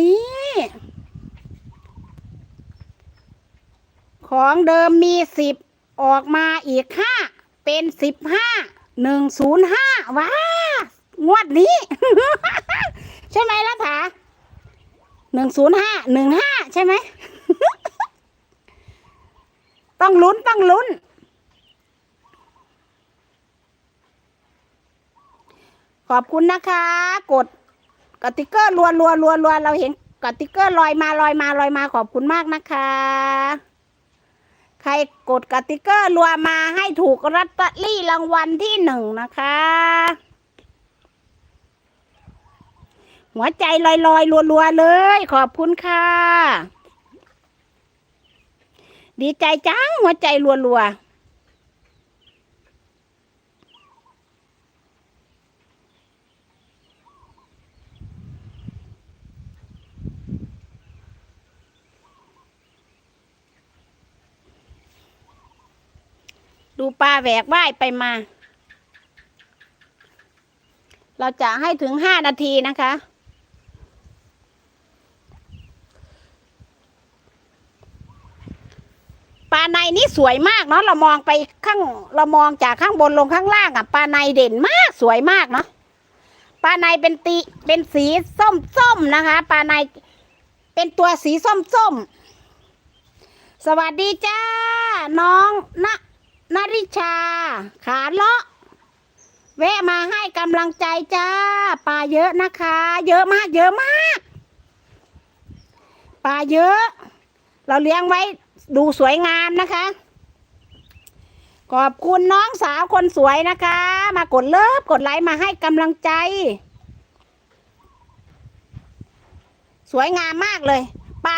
นี้ ของเดิมมีสิบออกมาอีกห้าเป็นสิบห้าหนึ่งศูนย์ห้าว้างวดนี้ ใช่ไหมล่ะถาหนึ่งศูนย์ห้าหนึ่งห้าใช่ไหม ต้องลุ้นต้องลุ้น ขอบคุณนะคะ กด กติกเกอร์รัวรัวรัวรัวเราเห็นกติกเกอร์ลอยมาลอยมาลอยมาขอบคุณมากนะคะ ใครกดกติกเกอร์รัวมาให้ถูกรัตเตอรี่รางวัลที่หนึ่งนะคะ หัวใจลอยลอยรัวรัวเลย ขอบคุณค่ะ ดีใจจังหัวใจรัวรัว ดูปลาแหวกว่ายไปมา เราจะให้ถึงห้านาทีนะคะ ปลาในนี่สวยมากเนาะเรามองไปข้างเรามองจากข้างบนลงข้างล่างอะปลาในเด่นมากสวยมากเนาะปลาในเป็นตีเป็นสีส้มส้มนะคะปลาในเป็นตัวสีส้มส้มสวัสดีจ้า น้องณ นาริชา ขาเลาะแวะมาให้กำลังใจจ้าปลาเยอะนะคะ เยอะมาก เยอะมากปลาเยอะ เราเลี้ยงไว้ดูสวยงามนะคะ ขอบคุณน้องสาวคนสวยนะคะ มากดเลิฟกดไลค์มาให้กำลังใจ สวยงามมากเลยปลา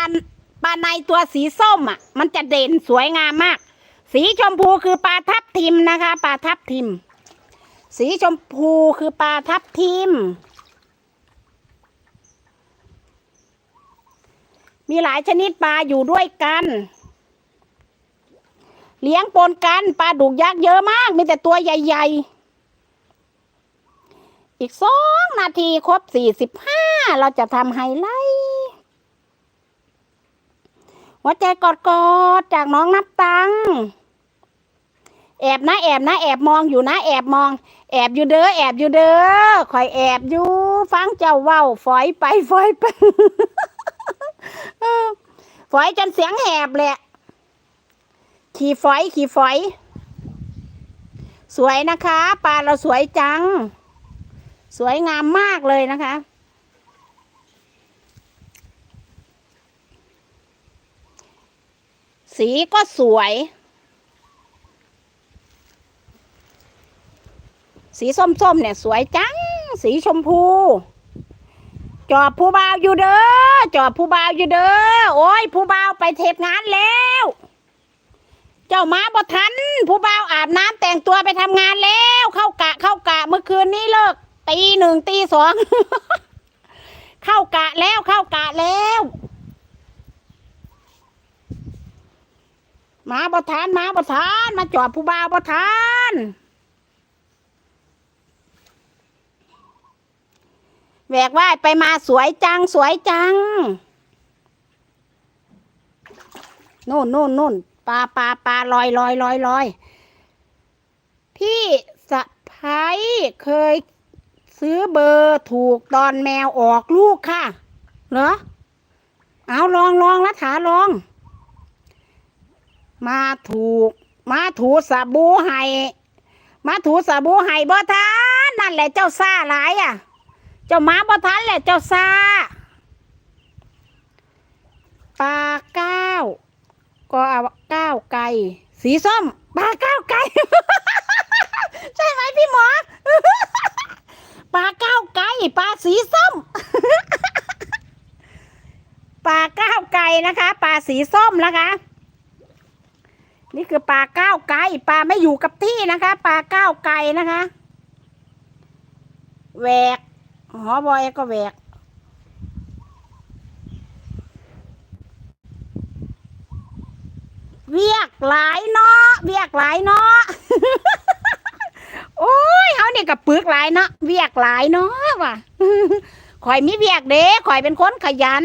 ปลาในตัวสีส้มอะ มันจะเด่นสวยงามมาก สีชมพูคือปลาทับทิมนะคะปลาทับทิม สีชมพูคือปลาทับทิม มีหลายชนิดปลาอยู่ด้วยกัน เลี้ยงปนกันปลาดุกยักษ์เยอะมาก มีแต่ตัวใหญ่ๆ อีกสองนาทีครบสี่สิบห้าเราจะทำไฮไลท์ หัวใจกอดๆจากน้องนับตังแอบนะแอบนะแอบมองอยู่นะแอบมอง แอบอยู่เด้อแอบอยู่เด้อคอยแอบอยู่ ฟังเจ้าเว้าฝอยไปฝอยไปฝอยจนเสียงแหบเละ ขี่ฝอย ขี่ฝอย สวยนะคะ ปลาเราสวยจัง สวยงามมากเลยนะคะ สีก็สวย สีส้มๆเนี่ยสวยจัง สีชมพู จอบผู้บ่าวอยู่เด้อ จอบผู้บ่าวอยู่เด้อ โอ้ย ผู้บ่าวไปเทศงานแล้ว เจ้ามาบ่ทัน ผู้บ่าวอาบน้ำแต่งตัวไปทำงานแล้ว เข้ากะเข้ากะเมื่อคืนนี้เลิกตีหนึ่งตีสอง เข้ากะแล้วเข้ากะแล้ว มาบ่ทานมาบ่ทาน มาจอบผู้บ่าวบ่ทานแหวกว่ายไปมาสวยจังสวยจังนู่นนู่นนู่นปลาปลาปลาลอยลอยลอยลอยพี่สะพ้ายเคยซื้อเบอร์ถูกตอนแมวออกลูกค่ะ เหรอ เอาลองลองละถาลอง มาถูก มาถูสบู่ไห้มาถูสบู่ไห้บ่ทานนั่นแหละเจ้าซ่าหลายอะ เจ้ามาบ่ทันแหละเจ้าซาปลาเก้าก็เอาเก้าไก่ สีส้มปลาเก้าไก่ ใช่ไหมพี่หมอปลาเก้าไก่ปลาสีส้มปลาเก้าไก่นะคะปลาสีส้มนะคะ นี่คือปลาเก้าไก่ปลาไม่อยู่กับที่นะคะปลาเก้าไก่นะคะแหวกหอบอยก็แหวกเวียกหลายเนาะเวียกหลายเนาะโอ้ยเขาเนี่ยกับปึกหลายเนาะเวียกหลายเนาะว่ะข่อยมีเวียกเด้ข่อยเป็นคนขยัน